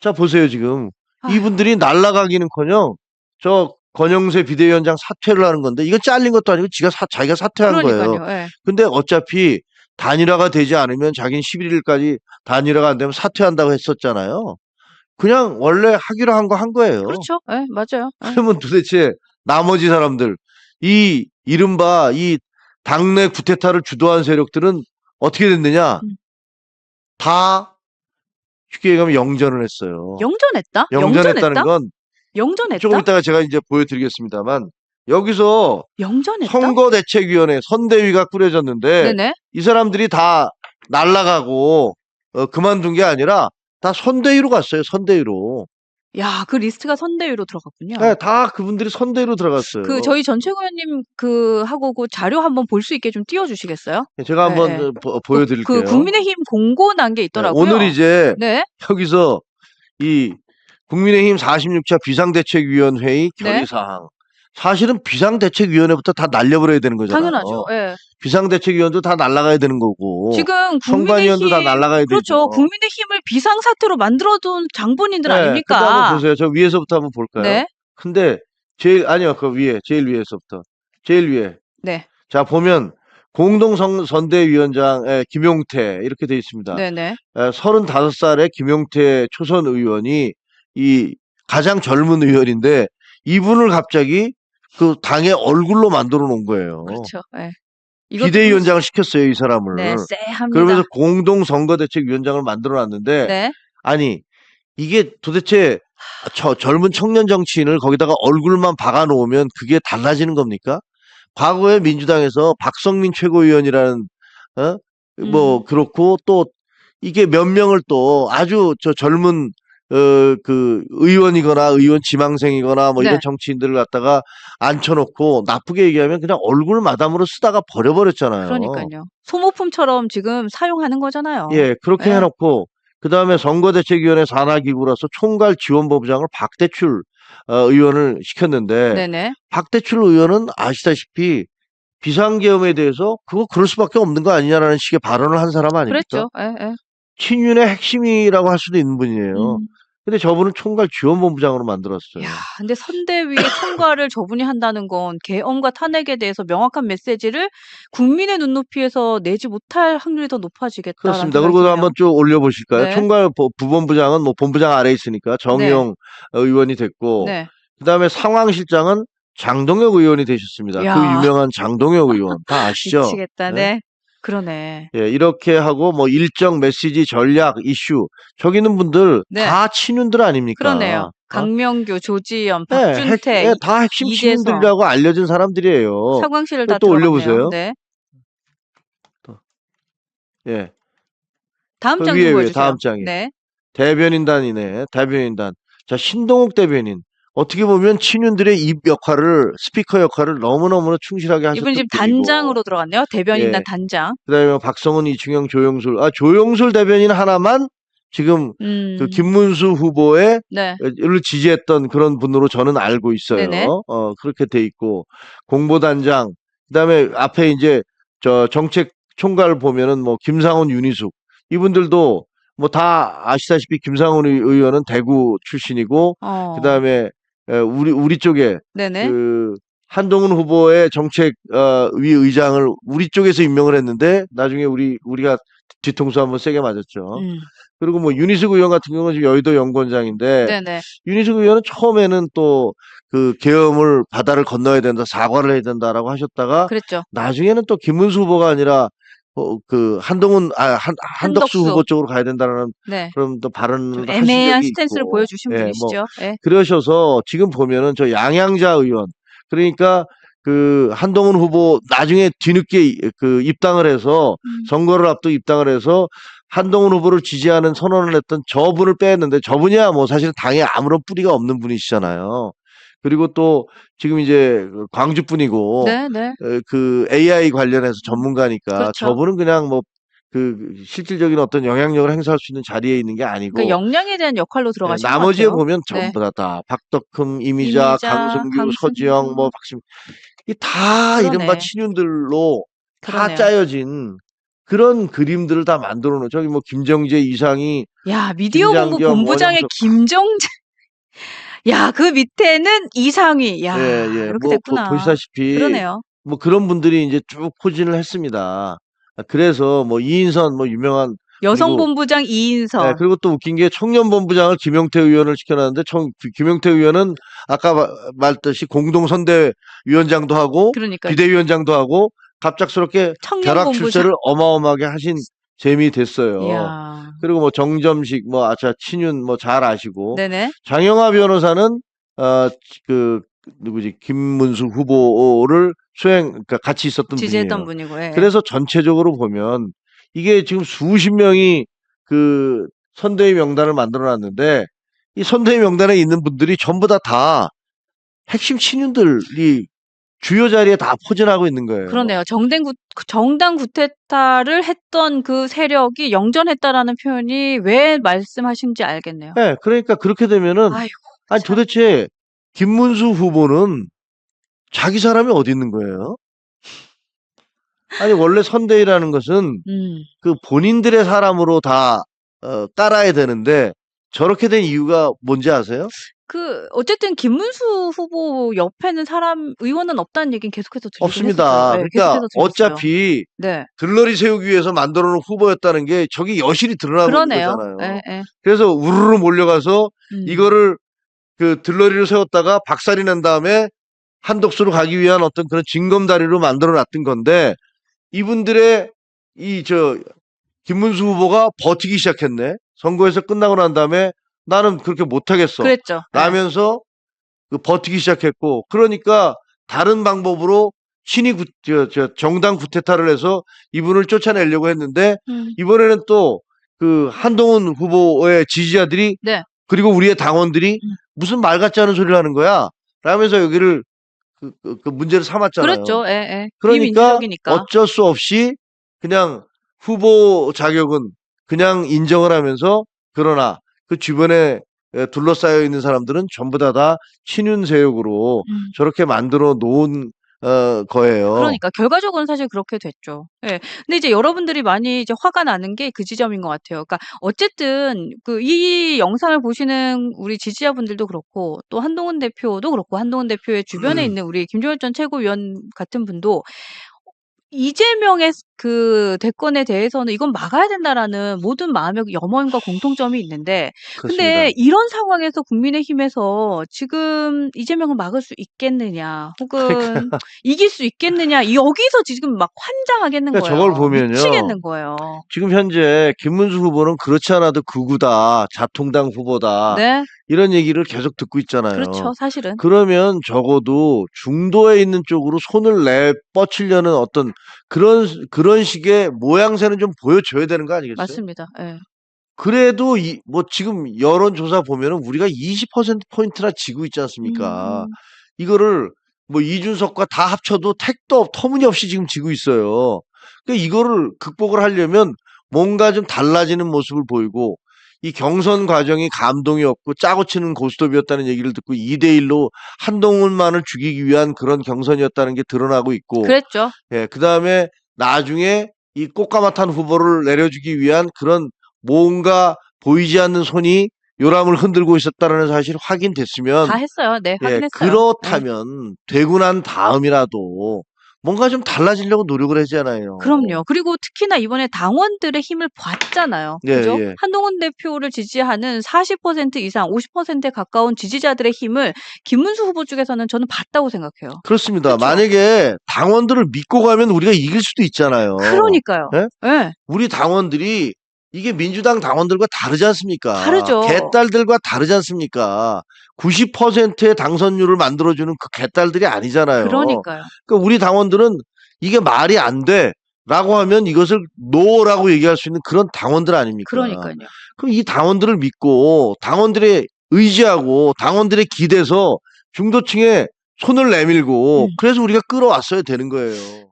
자, 보세요, 지금. 이분들이 날라가기는커녕 저 권영세 비대위원장 사퇴를 하는 건데 이거 잘린 것도 아니고 지가 사, 자기가 사퇴한 거예요. 그러니까요. 예. 근데 어차피 단일화가 되지 않으면 자기는 11일까지 단일화가 안 되면 사퇴한다고 했었잖아요. 그냥 원래 하기로 한 거한 거예요. 그렇죠. 예, 맞아요. 예. 그러면 도대체 나머지 사람들 이 이른바 이 당내 구테타를 주도한 세력들은 어떻게 됐느냐? 음. 다 쉽게 얘기하면 영전을 했어요. 영전했다? 영전했다는 건 영전했다? 조금 이따가 제가 이제 보여드리겠습니다만 여기서 영전했다? 선거대책위원회 선대위가 꾸려졌는데 네네. 이 사람들이 다 날라가고 어, 그만둔 게 아니라 다 선대위로 갔어요. 선대위로. 야, 그 리스트가 선대위로 들어갔군요. 네, 다 그분들이 선대위로 들어갔어요. 그 저희 전최 의원님 그 하고 그 자료 한번 볼 수 있게 좀 띄워 주시겠어요? 제가 한번 네, 네. 보- 보여드릴게요. 그 국민의힘 공고 난게 네, 있더라고요. 오늘 이제 네. 여기서 이 국민의힘 46차 비상대책위원회의 네. 결의사항. 사실은 비상대책위원회부터 다 날려버려야 되는 거잖아요. 당연하죠. 예. 비상대책위원도 다 날라가야 되는 거고. 지금 선관위원도 국민의힘 다 날라가야 그렇죠. 되죠. 국민의힘을 비상사태로 만들어둔 장본인들 네, 아닙니까? 한번 보세요. 저 위에서부터 한번 볼까요? 네. 근데 제일 아니요 그 위에 제일 위에서부터 제일 위에 네. 자 보면 공동선대위원장의 김용태 이렇게 돼 있습니다. 네네. 35살의 김용태 초선 의원이 이 가장 젊은 의원인데 이분을 갑자기 그 당의 얼굴로 만들어 놓은 거예요. 그렇죠. 예. 이것도 비대위원장을 시켰어요 이 사람을. 네, 쎄합니다. 그러면서 공동선거대책위원장을 만들어 놨는데 네. 아니 이게 도대체 저 젊은 청년 정치인을 거기다가 얼굴만 박아 놓으면 그게 달라지는 겁니까? 과거에 민주당에서 박성민 최고위원이라는 어? 뭐 음. 그렇고 또 이게 몇 명을 또 아주 저 젊은 어 그 의원이거나 의원 지망생이거나 뭐 네. 이런 정치인들을 갖다가 앉혀놓고 나쁘게 얘기하면 그냥 얼굴 마담으로 쓰다가 버려버렸잖아요. 그러니까요. 소모품처럼 지금 사용하는 거잖아요. 예, 그렇게 네. 해놓고 그 다음에 선거대책위원회 산하기구라서 총괄 지원본부장을 박대출 어, 의원을 시켰는데 네네. 박대출 의원은 아시다시피 비상계엄에 대해서 그거 그럴 수밖에 없는 거 아니냐라는 식의 발언을 한 사람 아닙니까? 그랬죠. 예, 예. 친윤의 핵심이라고 할 수도 있는 분이에요. 음. 근데 저분은 총괄 지원본부장으로 만들었어요. 야, 근데 선대위의 총괄을 저분이 한다는 건 계엄과 탄핵에 대해서 명확한 메시지를 국민의 눈높이에서 내지 못할 확률이 더 높아지겠다. 그렇습니다. 그리고 한번 쭉 올려보실까요? 네. 총괄 부- 부본부장은 뭐 본부장 아래 에 있으니까 정의용 의원이 됐고 네. 그 다음에 상황실장은 장동혁 의원이 되셨습니다. 야. 그 유명한 장동혁 의원 다 아시죠? 미치겠다. 네. 네. 그러네. 예, 이렇게 하고 뭐 일정 메시지 전략 이슈 저기 있는 분들 네. 다 친윤들 아닙니까? 그러네요. 어? 강명규, 조지현, 네, 핵- 박준태, 예, 다 핵심 이재성. 친윤들이라고 알려진 사람들이에요. 사광실을 다 또 들어갔네요. 올려보세요. 네. 예, 다음 그장 위에, 좀 위에 보여주세요. 다음 장에. 네. 대변인단이네. 대변인단. 자, 신동욱 대변인. 어떻게 보면 친윤들의 입 역할을 스피커 역할을 너무너무 충실하게 하셨던 이분 지금. 단장으로 들어갔네요. 대변인단 예. 단장. 그다음에 박성훈, 이충영, 조영술. 아, 조영술 대변인 하나만 지금 음. 그 김문수 후보의 네. 를 지지했던 그런 분으로 저는 알고 있어요. 네네. 어, 그렇게 돼 있고 공보단장 그다음에 앞에 이제 저 정책 총괄 보면은 뭐 김상훈, 윤희숙 이분들도 뭐 다 아시다시피 김상훈 의- 의원은 대구 출신이고 어. 그다음에 에, 우리 우리 쪽에 네네. 그 한동훈 후보의 정책 어, 위 의장을 우리 쪽에서 임명을 했는데 나중에 우리 우리가 뒤통수 한번 세게 맞았죠. 음. 그리고 뭐 윤희숙 의원 같은 경우는 지금 여의도 연구원장인데 네네. 윤희숙 의원은 처음에는 또 그 계엄을 바다를 건너야 된다 사과를 해야 된다라고 하셨다가 그랬죠. 나중에는 또 김문수 후보가 아니라 어, 그 한동훈 아 한, 한덕수 한덕수. 후보 쪽으로 가야 된다라는 네. 그런 또좀 발언을 하신 애매한 적이 스탠스를 있고. 보여주신 예, 뭐 분이시죠. 예. 그러셔서 지금 보면은 저 양양자 의원 그러니까 그 한동훈 후보 나중에 뒤늦게 이- 그 입당을 해서 음. 선거를 앞두고 입당을 해서 한동훈 후보를 지지하는 선언을 했던 저분을 뺐는데 저분이야 뭐 사실 당에 아무런 뿌리가 없는 분이시잖아요. 그리고 또 지금 이제 그 광주 분이고 네, 네. 그 AI 관련해서 전문가니까 그렇죠. 저분은 그냥 뭐 그 실질적인 어떤 영향력을 행사할 수 있는 자리에 있는 게 아니고 그 역량에 대한 역할로 네, 들어가신 것 나머지에. 보면 네. 전부 다, 다 박덕흠, 이미자, 이미자, 강승규, 강승규. 서지영, 뭐 박심 이다 그러네. 이른바 친윤들로 다 그러네요. 짜여진 그런 그림들을 다 만들어 놓은 저기 뭐 김정재 이상이 야, 미디어 본부 김장겸, 본부장의. 김정재. 야, 그 밑에는 이상희. 야, 예, 예. 이렇게 뭐 됐구나. 보, 보시다시피 그러네요. 뭐 그런 분들이 이제 쭉 포진을 했습니다. 그래서 뭐 이인선 뭐 유명한 여성 그리고- 본부장 이인선. 네, 그리고 또 웃긴 게 청년본부장을 김용태 의원을 시켜놨는데 청, 김용태 의원은 아까 마- 말했듯이 공동선대위원장도 하고 그러니까 비대위원장도 하고 갑작스럽게 청년 벼락 본부장. 출세를 어마어마하게 하신 셈이 됐어요. 이야. 그리고 뭐 정점식 뭐 아차 친윤 뭐 잘 아시고 네네. 장영하 변호사는 어그 누구지 김문수 후보를 수행 그러니까 같이 있었던 지지했던 분이에요. 분이고. 예. 그래서 전체적으로 보면 이게 지금 수십 명이 그 선대위 명단을 만들어 놨는데 이 선대위 명단에 있는 분들이 전부 다다 핵심 친윤들이 주요 자리에 다 포진하고 있는 거예요. 그러네요. 정당 구, 정당 구태타를 했던 그 세력이 영전했다라는 표현이 왜 말씀하신지 알겠네요. 네, 그러니까 그렇게 되면은 아이고. 아니 참. 도대체 김문수 후보는 자기 사람이 어디 있는 거예요? 아니 원래 선대위라는 것은 음. 그 본인들의 사람으로 다 어, 따라야 되는데 저렇게 된 이유가 뭔지 아세요? 그 어쨌든 김문수 후보 옆에는 사람 의원은 없다는 얘기는 계속해서 들리긴 없습니다. 네, 그러니까. 어차피 네. 들러리 세우기 위해서 만들어 놓은 후보였다는 게 저기 여실히 드러나고 있는 그러네요. 거잖아요. 예, 예. 그래서 우르르 몰려가서 음. 이거를 그 들러리를 세웠다가 박살이 난 다음에 한독수로 가기 위한 어떤 그런 징검다리로 만들어 놨던 건데 이분들의 이 저 김문수 후보가 버티기 시작했네. 선거에서 끝나고 난 다음에 나는 그렇게 못하겠어. 그랬죠. 예. 라면서 그 버티기 시작했고 그러니까 다른 방법으로 신이 구, 저, 저 정당 구태타를 해서 이분을 쫓아내려고 했는데 음. 이번에는 또 그 한동훈 후보의 지지자들이 네. 그리고 우리의 당원들이 음. 무슨 말 같지 않은 소리를 하는 거야 라면서 여기를 그, 그- 그 문제를 삼았잖아요. 그랬죠. 예, 예. 그러니까. 어쩔 수 없이 그냥 후보 자격은 그냥 인정을 하면서 그러나 그 주변에 에, 둘러싸여 있는 사람들은 전부 다 다 친윤 세력으로 음. 저렇게 만들어 놓은 어, 거예요. 그러니까 결과적으로는 사실 그렇게 됐죠. 예. 근데 이제 여러분들이 많이 이제 화가 나는 게 그 지점인 것 같아요. 그러니까 어쨌든 그 이 영상을 보시는 우리 지지자분들도 그렇고 또 한동훈 대표도 그렇고 한동훈 대표의 주변에 음. 있는 우리 김종현 전 최고위원 같은 분도 이재명의 그 대권에 대해서는 이건 막아야 된다라는 모든 마음의 염원과 공통점이 있는데 그렇습니다. 근데 이런 상황에서 국민의힘에서 지금 이재명을 막을 수 있겠느냐, 혹은 이길 수 있겠느냐, 이- 여기서 지금 막 환장하겠는 그러니까 거예요. 저걸 보면요. 미치겠는 거예요. 지금 현재 김문수 후보는 그렇지 않아도 극우다, 자통당 후보다 네, 이런 얘기를 계속 듣고 있잖아요. 그렇죠, 사실은. 그러면 적어도 중도에 있는 쪽으로 손을 내 뻗치려는 어떤 그런 그런 식의 모양새는 좀 보여줘야 되는 거 아니겠어요? 맞습니다. 예. 그래도 이 뭐 지금 여론 조사 보면은 우리가 20% 포인트나 지고 있지 않습니까? 음, 이거를 뭐 이준석과 다 합쳐도 택도 없- 터무니없이 지금 지고 있어요. 그러니까 이거를 극복을 하려면 뭔가 좀 달라지는 모습을 보이고 이 경선 과정이 감동이 없고 짜고 치는 고스톱이었다는 얘기를 듣고 2대1로 한동훈만을 죽이기 위한 그런 경선이었다는 게 드러나고 있고 그랬죠. 예, 그 다음에 나중에 이 꽃가마탄 후보를 내려주기 위한 그런 뭔가 보이지 않는 손이 요람을 흔들고 있었다는 사실이 확인됐으면 다 했어요. 네, 예, 확인했어요. 그렇다면 되고 난 다음이라도 뭔가 좀 달라지려고 노력을 하잖아요. 그럼요. 그리고 특히나 이번에 당원들의 힘을 봤잖아요. 예, 그죠? 예. 한동훈 대표를 지지하는 40% 이상, 50%에 가까운 지지자들의 힘을 김문수 후보 쪽에서는 저는 봤다고 생각해요. 그렇습니다. 그렇죠. 만약에 당원들을 믿고 가면 우리가 이길 수도 있잖아요. 그러니까요. 예? 예. 우리 당원들이 이게 민주당 당원들과 다르지 않습니까? 다르죠. 개딸들과 다르지 않습니까? 90%의 당선율을 만들어주는 그 개딸들이 아니잖아요. 그러니까요. 그러니까 우리 당원들은 이게 말이 안 돼. 라고 하면 이것을 노라고 얘기할 수 있는 그런 당원들 아닙니까? 그러니까요. 그럼 이 당원들을 믿고 당원들의 의지하고 당원들의 기대서 중도층에 손을 내밀고 음. 그래서 우리가 끌어왔어야 되는 거예요.